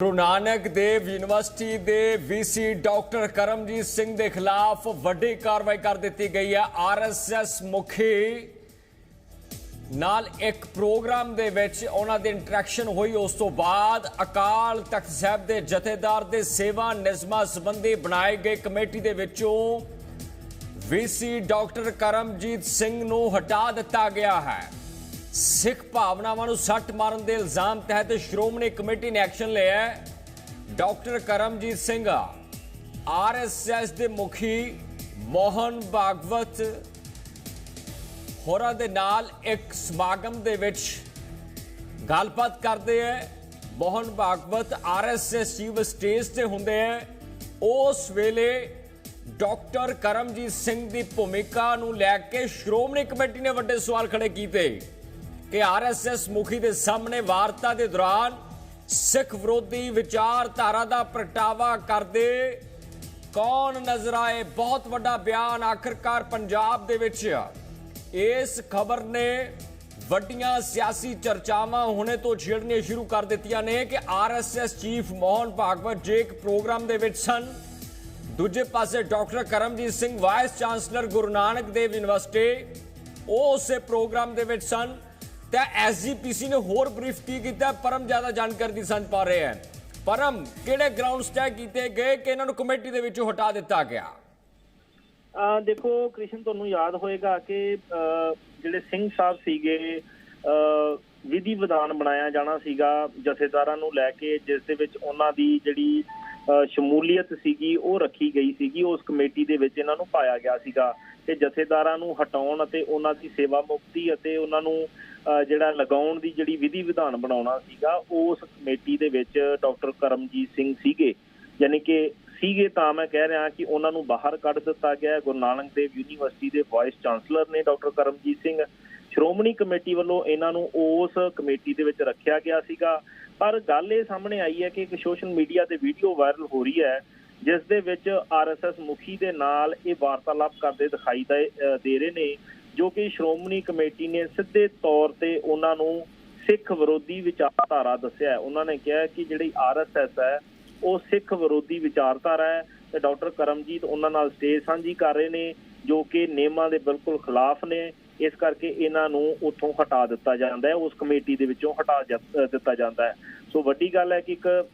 ਗੁਰੂ Nanak Dev university ਦੇ VC doctor Karamjit Singh ਦੇ ਖਿਲਾਫ ਵੱਡੀ ਕਾਰਵਾਈ ਕਰ ਦਿੱਤੀ ਗਈ ਹੈ। ਆਰਐਸਐਸ ਮੁਖੀ ਨਾਲ ਇੱਕ ਪ੍ਰੋਗਰਾਮ ਦੇ ਵਿੱਚ ਉਹਨਾਂ ਦੀ ਇੰਟਰੈਕਸ਼ਨ ਹੋਈ। ਉਸ ਤੋਂ ਬਾਅਦ ਅਕਾਲ ਤਖਤ ਸਾਹਿਬ ਦੇ ਜਥੇਦਾਰ ਦੇ ਸੇਵਾ ਨਿਯਮਾਂ ਸੰਬੰਧੀ ਬਣਾਏ ਗਏ ਕਮੇਟੀ ਦੇ ਵਿੱਚੋਂ ਵੀਸੀ ਡਾਕਟਰ ਕਰਮਜੀਤ ਸਿੰਘ ਨੂੰ ਹਟਾ ਦਿੱਤਾ ਗਿਆ ਹੈ। ਸਿੱਖ ਭਾਵਨਾਵਾਂ ਨੂੰ ਸੱਟ ਮਾਰਨ ਦੇ ਇਲਜ਼ਾਮ ਤਹਿਤ ਸ਼੍ਰੋਮਣੀ ਕਮੇਟੀ ਨੇ ਐਕਸ਼ਨ ਲਿਆ ਹੈ। ਡਾਕਟਰ ਕਰਮਜੀਤ ਸਿੰਘ ਆਰਐਸਐਸ ਦੇ ਮੁਖੀ ਮੋਹਨ ਭਾਗਵਤ, ਹੋਰਾਂ ਦੇ ਨਾਲ ਇੱਕ ਸਮਾਗਮ ਦੇ ਵਿੱਚ ਗੱਲਬਾਤ ਕਰਦੇ ਹੈ। Mohan Bhagwat RSS chief stage ਤੇ ਹੁੰਦੇ ਹੈ। ਉਸ ਵੇਲੇ ਡਾਕਟਰ ਕਰਮਜੀਤ ਸਿੰਘ ਦੀ ਭੂਮਿਕਾ ਨੂੰ ਲੈ ਕੇ ਸ਼੍ਰੋਮਣੀ ਕਮੇਟੀ ਨੇ ਵੱਡੇ ਸਵਾਲ ਖੜੇ ਕੀਤੇ। ਕਿ ਆਰਐਸਐਸ ਮੁਖੀ ਦੇ ਸਾਹਮਣੇ ਵਾਰਤਾ ਦੇ ਦੌਰਾਨ ਸਿੱਖ ਵਿਰੋਧੀ ਵਿਚਾਰਧਾਰਾ ਦਾ ਪ੍ਰਗਟਾਵਾ ਕਰਦੇ ਕੌਣ ਨਜ਼ਰ ਆਏ? ਬਹੁਤ ਵੱਡਾ ਬਿਆਨ ਆਖਰਕਾਰ ਪੰਜਾਬ ਦੇ ਵਿੱਚ ਇਸ ਖਬਰ ਨੇ ਵੱਡੀਆਂ ਸਿਆਸੀ ਚਰਚਾਵਾਂ ਹੁਣੇ ਤੋਂ ਛੇੜਨੀਆਂ ਸ਼ੁਰੂ ਕਰ ਦਿੱਤੀਆਂ ਨੇ ਕਿ ਆਰਐਸਐਸ ਚੀਫ ਮੋਹਨ ਭਾਗਵਤ ਜੇਕ ਪ੍ਰੋਗਰਾਮ ਦੇ ਵਿੱਚ ਸਨ। ਦੂਜੇ ਪਾਸੇ doctor Karamjit Singh vice chancellor Guru Nanak Dev university, ਉਹ ਉਸੇ ਪ੍ਰੋਗਰਾਮ ਦੇ ਵਿੱਚ ਸਨ। ਤਾਂ ਐਸਜੀਪੀਸੀ ਨੇ ਹੋਰ ਬਰੀਫ ਕੀ ਕੀਤਾ? ਪਰਮ ਜ਼ਿਆਦਾ ਜਾਣਕਾਰੀ ਦੀ ਸੰਜ ਪਾ ਰਹੇ ਹਨ। ਪਰਮ, ਕਿਹੜੇ ਗਰਾਊਂਡਸ ਤੈਅ ਕੀਤੇ ਗਏ ਕਿ ਇਹਨਾਂ ਨੂੰ ਕਮੇਟੀ ਦੇ ਵਿੱਚੋਂ ਹਟਾ ਦਿੱਤਾ ਗਿਆ? ਆ ਦੇਖੋ, ਕ੍ਰਿਸ਼ਨ, ਤੁਹਾਨੂੰ ਯਾਦ ਹੋਏਗਾ ਕਿ ਜਿਹੜੇ ਸਿੰਘ ਸਾਹਿਬ ਸੀਗੇ ਵਿਧੀ ਵਿਧਾਨ ਬਣਾਇਆ ਜਾਣਾ ਸੀਗਾ ਜਥੇਦਾਰਾਂ ਨੂੰ ਲੈ ਕੇ, ਜਿਸ ਦੇ ਵਿੱਚ ਉਹਨਾਂ ਦੀ ਜਿਹੜੀ ਸ਼ਮੂਲੀਅਤ ਸੀਗੀ, ਉਹ ਰੱਖੀ ਗਈ ਸੀਗੀ, ਉਸ ਕਮੇਟੀ ਦੇ ਵਿੱਚ ਇਹਨਾਂ ਨੂੰ ਪਾਇਆ ਗਿਆ ਸੀਗਾ। ਤੇ ਜਥੇਦਾਰਾਂ ਨੂੰ ਹਟਾਉਣ ਅਤੇ ਉਹਨਾਂ ਦੀ ਸੇਵਾ ਮੁਕਤੀ ਅਤੇ ਉਹਨਾਂ ਨੂੰ ਜਿਹੜਾ ਲਗਾਉਣ ਦੀ ਜਿਹੜੀ ਵਿਧੀ ਵਿਧਾਨ ਬਣਾਉਣਾ ਸੀਗਾ, ਉਸ ਕਮੇਟੀ ਦੇ ਵਿੱਚ ਡਾਕਟਰ ਕਰਮਜੀਤ ਸਿੰਘ ਸੀਗੇ। ਯਾਨੀ ਕਿ ਸੀਗੇ ਤਾਂ ਮੈਂ ਕਹਿ ਰਿਹਾ ਕਿ ਉਹਨਾਂ ਨੂੰ ਬਾਹਰ ਕੱਢ ਦਿੱਤਾ ਗਿਆ। ਗੁਰੂ ਨਾਨਕ ਦੇਵ ਯੂਨੀਵਰਸਿਟੀ ਦੇ ਵਾਈਸ ਚਾਂਸਲਰ ਨੇ ਡਾਕਟਰ ਕਰਮਜੀਤ ਸਿੰਘ। ਸ਼੍ਰੋਮਣੀ ਕਮੇਟੀ ਵੱਲੋਂ ਇਹਨਾਂ ਨੂੰ ਉਸ ਕਮੇਟੀ ਦੇ ਵਿੱਚ ਰੱਖਿਆ ਗਿਆ ਸੀਗਾ। ਪਰ ਗੱਲ ਇਹ ਸਾਹਮਣੇ ਆਈ ਹੈ ਕਿ ਇੱਕ ਸੋਸ਼ਲ ਮੀਡੀਆ ਤੇ ਵੀਡੀਓ ਵਾਇਰਲ ਹੋ ਰਹੀ ਹੈ ਜਿਸ ਦੇ ਵਿੱਚ ਆਰਐਸਐਸ ਮੁਖੀ ਦੇ ਨਾਲ ਇਹ ਵਾਰਤਾਲਾਪ ਕਰਦੇ ਦਿਖਾਈ ਦੇ ਰਹੇ ਨੇ, ਜੋ ਕਿ ਸ਼੍ਰੋਮਣੀ ਕਮੇਟੀ ਨੇ ਸਿੱਧੇ ਤੌਰ ਤੇ ਉਹਨਾਂ ਨੂੰ ਸਿੱਖ ਵਿਰੋਧੀ ਵਿਚਾਰਧਾਰਾ ਦੱਸਿਆ ਉਹਨਾਂ ਨੇ ਕਿਹਾ ਕਿ ਜਿਹੜੀ ਆਰਐਸਐਸ ਹੈ, ਉਹ ਸਿੱਖ ਵਿਰੋਧੀ ਵਿਚਾਰਧਾਰਾ ਹੈ ਤੇ ਡਾਕਟਰ ਕਰਮਜੀਤ ਉਹਨਾਂ ਨਾਲ ਸਟੇਜ ਸਾਂਝੀ ਕਰ ਰਹੇ ਨੇ, ਜੋ ਕਿ ਨਿਯਮਾਂ ਦੇ ਬਿਲਕੁਲ ਖਿਲਾਫ ਨੇ। ਇਸ ਕਰਕੇ ਇਹਨਾਂ ਨੂੰ ਉੱਥੋਂ ਹਟਾ ਦਿੱਤਾ ਜਾਂਦਾ ਹੈ, ਉਸ ਕਮੇਟੀ ਦੇ ਵਿੱਚੋਂ ਹਟਾ ਜਾ- ਦਿੱਤਾ ਜਾਂਦਾ ਹੈ। ਸੋ ਵੱਡੀ ਗੱਲ ਹੈ ਕਿ ਇੱਕ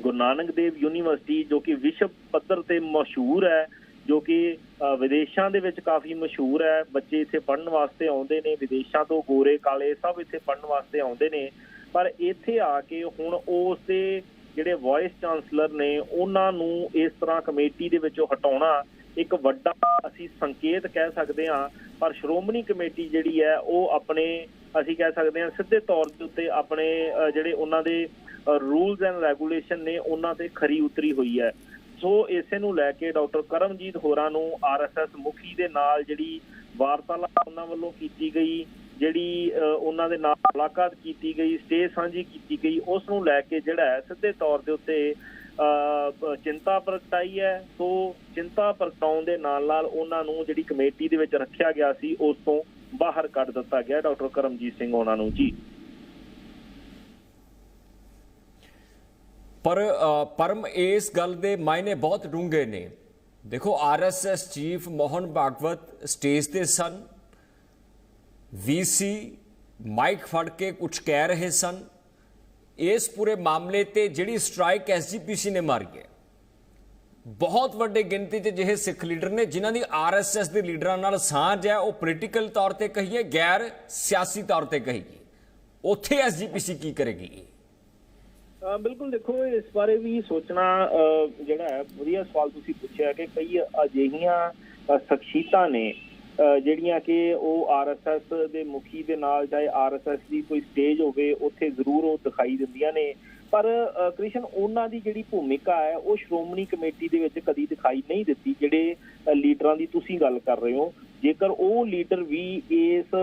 ਗੁਰੂ ਨਾਨਕ ਦੇਵ ਯੂਨੀਵਰਸਿਟੀ, ਜੋ ਕਿ ਵਿਸ਼ਵ ਪੱਧਰ ਤੇ ਮਸ਼ਹੂਰ ਹੈ, ਜੋ ਕਿ ਵਿਦੇਸ਼ਾਂ ਦੇ ਵਿੱਚ ਕਾਫੀ ਮਸ਼ਹੂਰ ਹੈ। ਬੱਚੇ ਇੱਥੇ ਪੜ੍ਹਨ ਵਾਸਤੇ ਆਉਂਦੇ ਨੇ, ਵਿਦੇਸ਼ਾਂ ਤੋਂ ਗੋਰੇ, ਕਾਲੇ, ਸਭ ਇੱਥੇ ਪੜ੍ਹਨ ਵਾਸਤੇ ਆਉਂਦੇ ਨੇ। ਪਰ ਇੱਥੇ ਆ ਕੇ ਹੁਣ ਉਸ ਦੇ ਜਿਹੜੇ ਵਾਈਸ ਚਾਂਸਲਰ ਨੇ, ਉਹਨਾਂ ਨੂੰ ਇਸ ਤਰ੍ਹਾਂ ਕਮੇਟੀ ਦੇ ਵਿੱਚੋਂ ਹਟਾਉਣਾ ਇੱਕ ਵੱਡਾ ਅਸੀਂ ਸੰਕੇਤ ਕਹਿ ਸਕਦੇ ਹਾਂ। ਪਰ ਸ਼੍ਰੋਮਣੀ ਕਮੇਟੀ ਜਿਹੜੀ ਹੈ, ਉਹ ਆਪਣੇ, ਅਸੀਂ ਕਹਿ ਸਕਦੇ ਹਾਂ, ਸਿੱਧੇ ਤੌਰ ਦੇ ਉੱਤੇ ਆਪਣੇ ਜਿਹੜੇ ਉਹਨਾਂ ਦੇ ਰੂਲਸ ਐਂਡ ਰੈਗੂਲੇਸ਼ਨ ਨੇ ਉਹਨਾਂ ਤੇ ਖਰੀ ਉਤਰੀ ਹੋਈ ਹੈ। ਸੋ ਇਸੇ ਨੂੰ ਲੈ ਕੇ ਡਾਕਟਰ ਕਰਮਜੀਤ ਹੋਰਾਂ ਨੂੰ ਆਰਐਸਐਸ ਮੁਖੀ ਦੇ ਨਾਲ ਜਿਹੜੀ ਵਾਰਤਾਲਾਪ ਉਹਨਾਂ ਵੱਲੋਂ ਕੀਤੀ ਗਈ ਜਿਹੜੀ ਉਹਨਾਂ ਦੇ ਨਾਲ ਮੁਲਾਕਾਤ ਕੀਤੀ ਗਈ ਸਟੇਜ ਸਾਂਝੀ ਕੀਤੀ ਗਈ ਉਸ ਨੂੰ ਲੈ ਕੇ ਜਿਹੜਾ ਹੈ ਸਿੱਧੇ ਤੌਰ ਦੇ ਉੱਤੇ ਅ, ਚਿੰਤਾ ਪ੍ਰਗਟਾਈ ਹੈ। ਸੋ ਚਿੰਤਾ ਪ੍ਰਗਟਾਉਣ ਦੇ ਨਾਲ ਨਾਲ ਉਹਨਾਂ ਨੂੰ ਜਿਹੜੀ ਕਮੇਟੀ ਦੇ ਵਿੱਚ ਰੱਖਿਆ ਗਿਆ ਸੀ ਉਸ ਤੋਂ ਬਾਹਰ ਕੱਢ ਦਿੱਤਾ ਗਿਆ ਡਾਕਟਰ ਕਰਮਜੀਤ ਸਿੰਘ ਉਹਨਾਂ ਨੂੰ ਜੀ। ਪਰ ਪਰਮ ਇਸ ਗੱਲ ਦੇ ਮਾਇਨੇ ਬਹੁਤ ਡੂੰਘੇ ਨੇ। ਦੇਖੋ RSS chief Mohan Bhagwat stage ਤੇ ਸਨ। ਵੀਸੀ ਮਾਈਕ ਫੜ ਕੇ ਕੁਝ ਕਹਿ ਰਹੇ ਸਨ। ਇਸ ਪੂਰੇ ਮਾਮਲੇ ਤੇ ਜਿਹੜੀ ਸਟ੍ਰਾਈਕ ਐਸਜੀਪੀਸੀ ਨੇ ਮਾਰੀ ਹੈ। ਬਹੁਤ ਵੱਡੇ ਗਿਣਤੀ 'ਚ ਜਿਹੇ ਸਿੱਖ ਲੀਡਰ ਨੇ, ਜਿਨ੍ਹਾਂ ਦੀ ਆਰਐਸਐਸ ਦੇ ਲੀਡਰਾਂ ਨਾਲ ਸਾਂਝ ਹੈ, ਉਹ ਪੋਲੀਟੀਕਲ ਤੌਰ ਤੇ ਕਹੀਏ, ਗੈਰ ਸਿਆਸੀ ਤੌਰ ਤੇ ਕਹੀਏ। ਉੱਥੇ ਐਸਜੀਪੀਸੀ ਕੀ ਕਰੇਗੀ? ਬਿਲਕੁਲ ਦੇਖੋ, ਇਸ ਬਾਰੇ ਵੀ ਸੋਚਣਾ ਜਿਹੜਾ ਹੈ, ਵਧੀਆ ਸਵਾਲ ਤੁਸੀਂ ਪੁੱਛਿਆ ਕਿ ਕਈ ਅਜਿਹੀਆਂ ਸ਼ਖਸੀਅਤਾਂ ਨੇ ਜਿਹੜੀਆਂ ਕਿ ਉਹ ਆਰਐਸਐਸ ਦੇ ਮੁਖੀ ਦੇ ਨਾਲ ਚਾਹੇ ਆਰਐਸਐਸ ਦੀ ਕੋਈ ਸਟੇਜ ਹੋਵੇ, ਉੱਥੇ ਜ਼ਰੂਰ ਉਹ ਦਿਖਾਈ ਦਿੰਦੀਆਂ ਨੇ। ਪਰ ਕ੍ਰਿਸ਼ਨ, ਉਹਨਾਂ ਦੀ ਜਿਹੜੀ ਭੂਮਿਕਾ ਹੈ, ਉਹ ਸ਼੍ਰੋਮਣੀ ਕਮੇਟੀ ਦੇ ਵਿੱਚ ਕਦੀ ਦਿਖਾਈ ਨਹੀਂ ਦਿੱਤੀ, ਜਿਹੜੇ ਲੀਡਰਾਂ ਦੀ ਤੁਸੀਂ ਗੱਲ ਕਰ ਰਹੇ ਹੋ। ਜੇਕਰ ਉਹ ਲੀਡਰ ਵੀ ਇਸ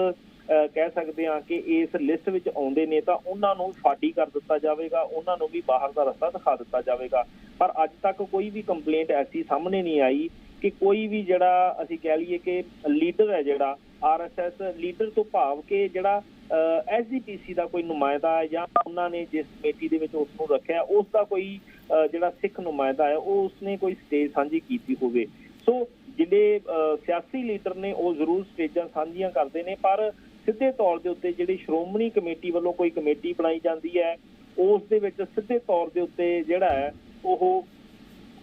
ਕਹਿ ਸਕਦੇ ਹਾਂ ਕਿ ਇਸ ਲਿਸਟ ਵਿੱਚ ਆਉਂਦੇ ਨੇ ਤਾਂ ਉਹਨਾਂ ਨੂੰ ਫਾਟੀ ਕਰ ਦਿੱਤਾ ਜਾਵੇਗਾ ਉਹਨਾਂ ਨੂੰ ਵੀ ਬਾਹਰ ਦਾ ਰਸਤਾ ਦਿਖਾ ਦਿੱਤਾ ਜਾਵੇਗਾ। ਪਰ ਅੱਜ ਤੱਕ ਕੋਈ ਵੀ ਕੰਪਲੇਂਟ ਐਸੀ ਸਾਹਮਣੇ ਨਹੀਂ ਆਈ ਕਿ ਕੋਈ ਵੀ ਜਿਹੜਾ ਅਸੀਂ ਕਹਿ ਲਈਏ ਕਿ ਲੀਡਰ ਹੈ ਜਿਹੜਾ ਆਰਐਸਐਸ ਲੀਡਰ ਤੋਂ ਭਾਵ ਕਿ ਜਿਹੜਾ ਐਸਜੀਪੀਸੀ ਦਾ ਕੋਈ ਨੁਮਾਇੰਦਾ ਹੈ ਜਾਂ ਉਹਨਾਂ ਨੇ ਜਿਸ ਕਮੇਟੀ ਦੇ ਵਿੱਚ ਉਸ ਨੂੰ ਰੱਖਿਆ ਉਸ ਦਾ ਕੋਈ ਅਹ, ਜਿਹੜਾ ਸਿੱਖ ਨੁਮਾਇੰਦਾ ਹੈ ਉਹ ਉਸਨੇ ਕੋਈ ਸਟੇਜ ਸਾਂਝੀ ਕੀਤੀ ਹੋਵੇ। ਸੋ ਜਿਹੜੇ ਅਹ, ਸਿਆਸੀ ਲੀਡਰ ਨੇ ਉਹ ਜ਼ਰੂਰ ਸਟੇਜਾਂ ਸਾਂਝੀਆਂ ਕਰਦੇ ਨੇ ਪਰ ਸਿੱਧੇ ਤੌਰ ਦੇ ਉੱਤੇ ਜਿਹੜੀ ਸ਼੍ਰੋਮਣੀ ਕਮੇਟੀ ਵੱਲੋਂ ਕੋਈ ਕਮੇਟੀ ਬਣਾਈ ਜਾਂਦੀ ਹੈ, ਉਸ ਦੇ ਵਿੱਚ ਸਿੱਧੇ ਤੌਰ ਦੇ ਉੱਤੇ ਜਿਹੜਾ ਹੈ, ਉਹ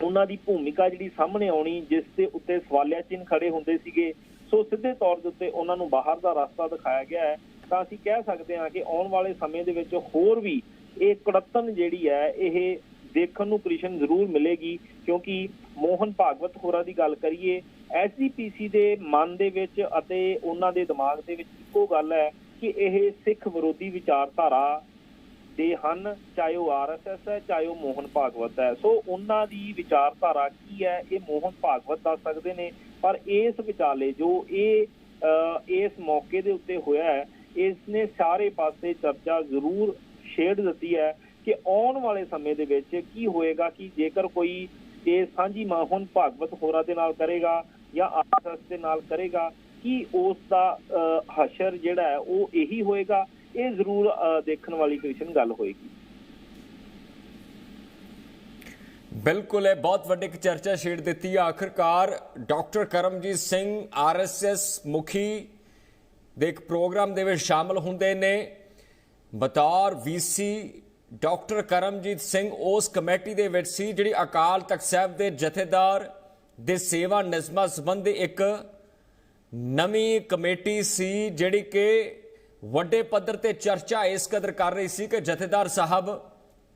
ਉਹਨਾਂ ਦੀ ਭੂਮਿਕਾ ਜਿਹੜੀ ਸਾਹਮਣੇ ਆਉਣੀ, ਜਿਸ ਦੇ ਉੱਤੇ ਸਵਾਲਿਆ ਚਿੰਨ੍ਹ ਖੜੇ ਹੁੰਦੇ ਸੀਗੇ, ਸੋ ਸਿੱਧੇ ਤੌਰ ਦੇ ਉੱਤੇ ਉਹਨਾਂ ਨੂੰ ਬਾਹਰ ਦਾ ਰਸਤਾ ਦਿਖਾਇਆ ਗਿਆ ਹੈ। ਤਾਂ ਅਸੀਂ ਕਹਿ ਸਕਦੇ ਹਾਂ ਕਿ ਆਉਣ ਵਾਲੇ ਸਮੇਂ ਦੇ ਵਿੱਚ ਹੋਰ ਵੀ ਇਹ ਕੜਤਨ ਜਿਹੜੀ ਹੈ, ਇਹ ਦੇਖਣ ਨੂੰ ਕ੍ਰਿਸ਼ਨ ਜ਼ਰੂਰ ਮਿਲੇਗੀ, ਕਿਉਂਕਿ ਮੋਹਨ ਭਾਗਵਤ ਹੋਰਾਂ ਦੀ ਗੱਲ ਕਰੀਏ ਐਸਜੀਪੀਸੀ ਦੇ ਮਨ ਦੇ ਵਿੱਚ ਅਤੇ ਉਹਨਾਂ ਦੇ ਦਿਮਾਗ ਦੇ ਵਿੱਚ ਇੱਕੋ ਗੱਲ ਹੈ ਕਿ ਇਹ ਸਿੱਖ ਵਿਰੋਧੀ ਵਿਚਾਰਧਾਰਾ ਦੇ ਹਨ, ਚਾਹੇ ਉਹ ਆਰਐਸਐਸ ਹੈ, ਚਾਹੇ ਉਹ ਮੋਹਨ ਭਾਗਵਤ ਹੈ। ਸੋ ਉਹਨਾਂ ਦੀ ਵਿਚਾਰਧਾਰਾ ਕੀ ਹੈ? ਇਹ ਮੋਹਨ ਭਾਗਵਤ ਦੱਸ ਸਕਦੇ ਨੇ, ਪਰ ਇਸ ਵਿਚਾਲੇ ਜੋ ਇਹ ਇਸ ਮੌਕੇ ਦੇ ਉੱਤੇ ਹੋਇਆ ਹੈ ਇਸ ਨੇ ਸਾਰੇ ਪਾਸੇ ਚਰਚਾ ਜ਼ਰੂਰ ਛੇੜ ਦਿੱਤੀ ਹੈ ਕਿ ਆਉਣ ਵਾਲੇ ਸਮੇਂ ਦੇ ਵਿੱਚ ਕੀ ਹੋਏਗਾ ਕਿ ਜੇਕਰ ਕੋਈ ਇਹ ਸਾਂਝੀ ਮੋਹਨ ਭਾਗਵਤ ਹੋਰਾਂ ਦੇ ਨਾਲ ਕਰੇਗਾ ਜਾਂ ਆਰਐਸਐਸ ਦੇ ਨਾਲ ਕਰੇਗਾ ਕੀ ਉਸ ਦਾ ਹਸ਼ਰ ਜਿਹੜਾ ਹੈ, ਉਹ ਇਹੀ ਹੋਏਗਾ। ਇਹ ਜ਼ਰੂਰ ਦੇਖਣ ਵਾਲੀ ਕ੍ਰਿਸ਼ਨ ਗੱਲ ਹੋਏਗੀ। ਬਿਲਕੁਲ ਇਹ ਬਹੁਤ ਵੱਡੀ ਇੱਕ ਚਰਚਾ ਛੇੜ ਦਿੱਤੀ ਹੈ ਆਖਰਕਾਰ ਡਾਕਟਰ ਕਰਮਜੀਤ ਸਿੰਘ ਆਰਐਸਐਸ ਮੁਖੀ ਦੇ ਇੱਕ ਪ੍ਰੋਗਰਾਮ ਦੇ ਵਿੱਚ ਸ਼ਾਮਲ ਹੁੰਦੇ ਨੇ। ਬਤੌਰ ਵੀਸੀ ਡਾਕਟਰ ਕਰਮਜੀਤ ਸਿੰਘ ਉਸ ਕਮੇਟੀ ਦੇ ਵਿੱਚ ਸੀ, ਜਿਹੜੀ ਅਕਾਲ ਤਖਤ ਸਾਹਿਬ ਦੇ ਜਥੇਦਾਰ ਦੇ ਸੇਵਾ ਨਿਯਮਾਂ ਸੰਬੰਧੀ ਇੱਕ ਨਵੀਂ ਕਮੇਟੀ ਸੀ ਜਿਹੜੀ ਕਿ ਵੱਡੇ ਪੱਧਰ ਤੇ ਚਰਚਾ ਇਸ ਕਦਰ ਕਰ ਰਹੀ ਸੀ ਕਿ ਜਥੇਦਾਰ ਸਾਹਿਬ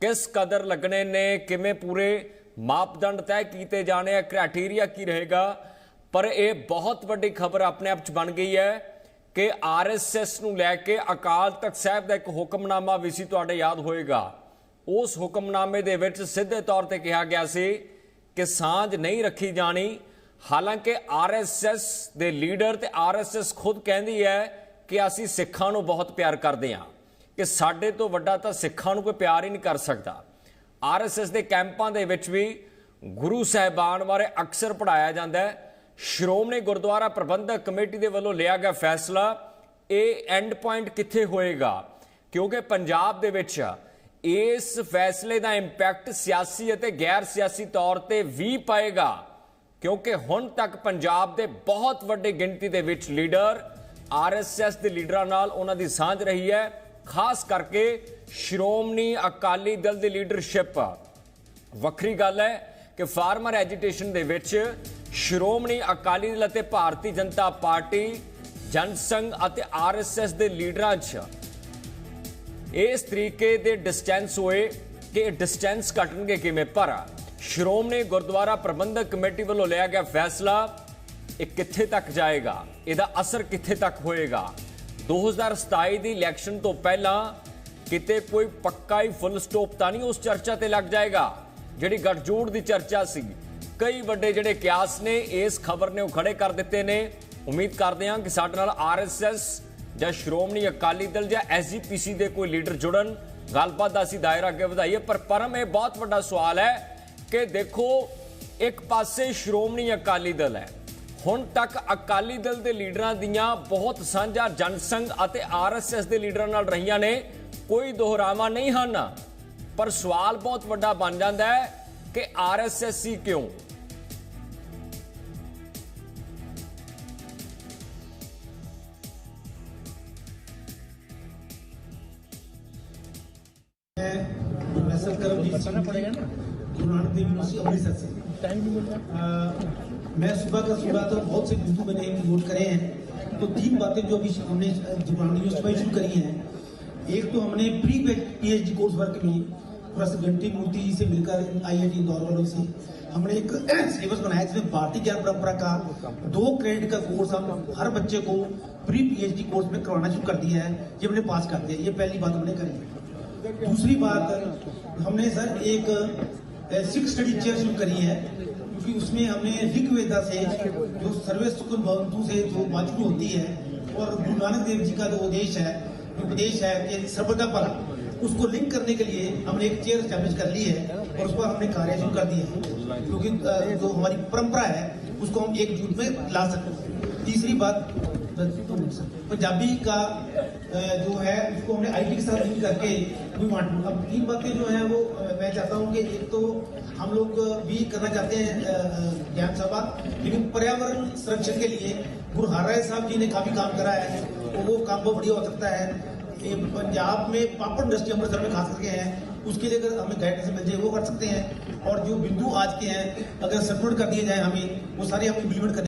ਕਿਸ ਕਦਰ ਲੱਗਣੇ ਨੇ, ਕਿਵੇਂ ਪੂਰੇ ਮਾਪਦੰਡ ਤੈਅ ਕੀਤੇ ਜਾਣੇ ਆ ਕ੍ਰਾਈਟੇਰੀਆ ਕੀ ਰਹੇਗਾ। ਪਰ ਇਹ ਬਹੁਤ ਵੱਡੀ ਖਬਰ ਆਪਣੇ ਆਪ ਚ ਬਣ ਗਈ ਹੈ ਕਿ ਆਰਐਸਐਸ ਨੂੰ ਲੈ ਕੇ ਅਕਾਲ ਤਖਤ ਸਾਹਿਬ ਦਾ ਇੱਕ ਹੁਕਮਨਾਮਾ ਵੀ ਸੀ, ਤੁਹਾਡੇ ਯਾਦ ਹੋਏਗਾ। ਉਸ ਹੁਕਮਨਾਮੇ ਦੇ ਵਿੱਚ ਸਿੱਧੇ ਤੌਰ ਤੇ ਕਿਹਾ ਗਿਆ ਸੀ ਕਿ ਸਾਂਝ ਨਹੀਂ ਰੱਖੀ ਜਾਣੀ ਹਾਲਾਂਕਿ ਆਰਐਸਐਸ ਦੇ ਲੀਡਰ ਤੇ ਆਰਐਸਐਸ ਖੁਦ ਕਹਿੰਦੀ ਹੈ ਕਿ ਅਸੀਂ ਸਿੱਖਾਂ ਨੂੰ ਬਹੁਤ ਪਿਆਰ ਕਰਦੇ ਹਾਂ। ਕਿ ਸਾਡੇ ਤੋਂ ਵੱਡਾ ਤਾਂ ਸਿੱਖਾਂ ਨੂੰ ਕੋਈ ਪਿਆਰ ਹੀ ਨਹੀਂ ਕਰ ਸਕਦਾ। ਆਰਐਸਐਸ ਦੇ ਕੈਂਪਾਂ ਦੇ ਵਿੱਚ ਵੀ ਗੁਰੂ ਸਾਹਿਬਾਨ ਬਾਰੇ ਅਕਸਰ ਪੜਾਇਆ ਜਾਂਦਾ ਹੈ। ਸ਼੍ਰੋਮਣੀ ਗੁਰਦੁਆਰਾ ਪ੍ਰਬੰਧਕ ਕਮੇਟੀ ਦੇ ਵੱਲੋਂ ਲਿਆ ਗਿਆ ਫੈਸਲਾ, ਇਹ ਐਂਡ ਪੁਆਇੰਟ ਕਿੱਥੇ ਹੋਏਗਾ? ਕਿਉਂਕਿ ਪੰਜਾਬ ਦੇ ਵਿੱਚ ਇਸ ਫੈਸਲੇ ਦਾ ਇੰਪੈਕਟ ਸਿਆਸੀ ਅਤੇ ਗੈਰ ਸਿਆਸੀ ਤੌਰ ਤੇ ਵੀ ਪਾਏਗਾ। ਕਿਉਂਕਿ ਹੁਣ ਤੱਕ ਪੰਜਾਬ ਦੇ ਬਹੁਤ ਵੱਡੇ ਗਿਣਤੀ ਦੇ ਵਿੱਚ ਲੀਡਰ ਆਰਐਸਐਸ ਦੇ ਲੀਡਰਾਂ ਨਾਲ ਉਹਨਾਂ ਦੀ ਸਾਂਝ ਰਹੀ ਹੈ, ਖਾਸ ਕਰਕੇ ਸ਼੍ਰੋਮਣੀ ਅਕਾਲੀ ਦਲ ਦੀ ਲੀਡਰਸ਼ਿਪ ਵੱਖਰੀ ਗੱਲ ਹੈ ਕਿ ਫਾਰਮਰ ਐਜੀਟੇਸ਼ਨ ਦੇ ਵਿੱਚ ਸ਼੍ਰੋਮਣੀ ਅਕਾਲੀ ਦਲ ਅਤੇ ਭਾਰਤੀ ਜਨਤਾ ਪਾਰਟੀ, ਜਨਸੰਘ ਅਤੇ ਆਰਐਸਐਸ ਦੇ ਲੀਡਰਾਂ 'ਚ। ਇਸ ਤਰੀਕੇ ਦੇ ਡਿਸਟੈਂਸ ਹੋਏ ਕਿ ਡਿਸਟੈਂਸ ਘਟਣਗੇ ਕਿਵੇਂ? ਪਰ ਸ਼੍ਰੋਮਣੀ ਗੁਰਦੁਆਰਾ ਪ੍ਰਬੰਧਕ ਕਮੇਟੀ ਵੱਲੋਂ ਲਿਆ ਗਿਆ ਫੈਸਲਾ, ਇਹ ਕਿੱਥੇ ਤੱਕ ਜਾਏਗਾ? ਇਹਦਾ ਅਸਰ ਕਿੱਥੇ ਤੱਕ ਹੋਏਗਾ? 2027 ਦੀ ਇਲੈਕਸ਼ਨ ਤੋਂ ਪਹਿਲਾਂ ਕਿਤੇ ਕੋਈ ਪੱਕਾ ਹੀ ਫੁੱਲ ਸਟਾਪ ਤਾਂ ਨਹੀਂ ਉਸ ਚਰਚਾ ਤੇ ਲੱਗ ਜਾਏਗਾ, ਜਿਹੜੀ ਗੱਠਜੋੜ ਦੀ ਚਰਚਾ ਸੀ। ਕਈ ਵੱਡੇ ਜਿਹੜੇ ਕਿਆਸ ਨੇ, ਇਸ ਖਬਰ ਨੇ ਉਹ ਖੜੇ ਕਰ ਦਿੱਤੇ ਨੇ। ਉਮੀਦ ਕਰਦੇ ਹਾਂ ਕਿ ਸਾਡੇ ਨਾਲ ਆਰਐਸਐਸ ਜਾਂ ਸ਼੍ਰੋਮਣੀ ਅਕਾਲੀ ਦਲ ਜਾਂ ਐਸਜੀਪੀਸੀ ਦੇ ਕੋਈ ਲੀਡਰ ਜੁੜਨ। ਗੱਲਬਾਤ ਦਾ ਅਸੀਂ ਦਾਇਰਾ ਅੱਗੇ ਵਧਾਈਏ, ਪਰ ਪਰਮ ਇਹ ਬਹੁਤ ਵੱਡਾ ਸਵਾਲ ਹੈ ਕਿ ਦੇਖੋ, ਇੱਕ ਪਾਸੇ ਸ਼੍ਰੋਮਣੀ ਅਕਾਲੀ ਦਲ ਹੈ। ਹੁਣ ਤੱਕ ਅਕਾਲੀ ਦਲ ਦੇ ਲੀਡਰਾਂ ਦੀਆਂ ਬਹੁਤ ਸਾਂਝਾ ਜਨਸੰਘ ਅਤੇ ਆਰਐਸਐਸ ਦੇ ਲੀਡਰਾਂ ਨਾਲ ਰਹੀਆਂ ਨੇ, ਕੋਈ ਦੋਹਰਾਵਾ ਨਹੀਂ ਹਨ। ਪਰ ਸਵਾਲ ਬਹੁਤ ਵੱਡਾ ਬਣ ਜਾਂਦਾ ਹੈ ਕਿ ਆਰਐਸਐਸ ਹੀ ਕਿਉਂ? ਪ੍ਰੋਫੈਸਰ ਕਰਮਜੀਤ ਸਿੰਘ गुरु देव यूनिवर्सिटी अमृतसर से। मैं सुबह का सुबह तो बहुत से बिंदु मैंने नोट करे हैं। तो तीन बातें जो अभी हमने गुरु यूनिवर्सिटी में शुरू करी हैं। एक तो हमने प्री पीएचडी कोर्स वर्क में प्रोफेसर घंटी मूर्ति जी से मिलकर आईआईटी इंदौर वालों से हमने एक सिलेबस बनाया जिसमें भारतीय ज्ञान परंपरा का दो क्रेडिट का कोर्स हम हर बच्चे को प्री पीएचडी कोर्स में करवाना शुरू कर दिया है। ये हमने पास कर दिया ये पहली बात हमने करी। दूसरी बात हमने सर एक सिख स्टडी चेयर शुरू करी है, क्योंकि उसमें हमने ऋग्वेदा से, जो सर्वे सुकुन भवंतु से जो वाचु होती है, और गुरु नानक देव जी का जो उपदेश है उपदेश है कि सर्वदा भला उसको लिंक करने के लिए हमने एक चेयर स्टैब्लिश कर ली है, और उस पर हमने कार्य शुरू कर दिए हैं। क्योंकि जो हमारी परंपरा है, उसको हम एकजुट में ला सकते हैं। तीसरी बात पंजाबी का जो है, उसको हमने आईटी के साथ लिंक करके वी वांट अब तीन बातें जो है वो मैं चाहता हूँ कि एक तो हम लोग भी करना चाहते हैं ज्ञान सभा, लेकिन पर्यावरण संरक्षण के लिए गुरु हरराय साहब जी ने काफ़ी काम करा है तो वो काम बहुत बढ़िया हो सकता है। पंजाब में पापड़ इंडस्ट्री अमृतसर में खास करके हैं, उसके लिए अगर हमें गाइडेंस मिल जाए, वो कर सकते हैं। और जो बिंदु आज के हैं, अगर सपोर्ट कर दिए जाए हमें, वो सारे हम इम्प्लीमेंट कर